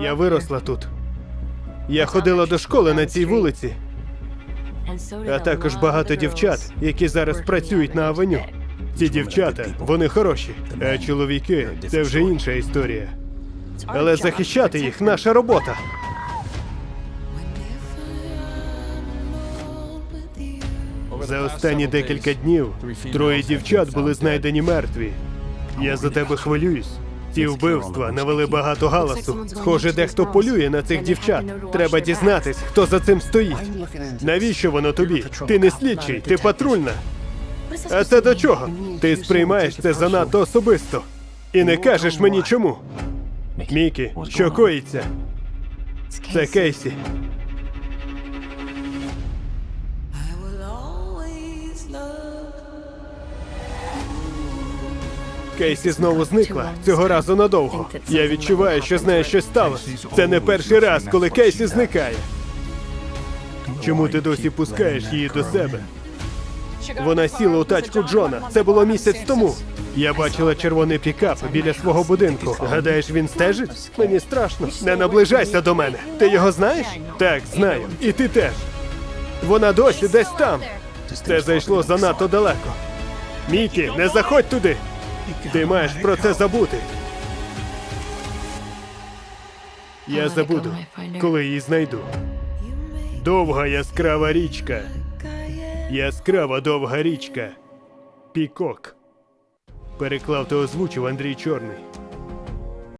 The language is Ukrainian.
Я виросла тут. Я ходила до школи на цій вулиці, а також багато дівчат, які зараз працюють на авеню. Ці дівчата, вони хороші, а чоловіки це вже інша історія. Але захищати їх наша робота. За останні декілька днів троє дівчат були знайдені мертві. Я за тебе хвилююсь. Ці вбивства навели багато галасу. Схоже, дехто полює на цих дівчат. Треба дізнатись, хто за цим стоїть. Навіщо воно тобі? Ти не слідчий, ти патрульна. А це до чого? Ти сприймаєш це занадто особисто. І не кажеш мені чому. Мікі, що коїться? Це Кейсі. Кейсі знову зникла цього разу надовго. Я відчуваю, що з нею щось сталося. Це не перший раз, коли Кейсі зникає. Чому ти досі пускаєш її до себе? Вона сіла у тачку Джона. Це було місяць тому. Я бачила червоний пікап біля свого будинку. Гадаєш, він стежить? Мені страшно. Не наближайся до мене. Ти його знаєш? Так, знаю. І ти теж. Вона досі десь там. Це зайшло занадто далеко. Мікі, не заходь туди. Ти маєш про це забути. Я забуду, коли її знайду. Довга яскрава річка. Яскрава довга річка. Пікок. Переклав та озвучив Андрій Чорний.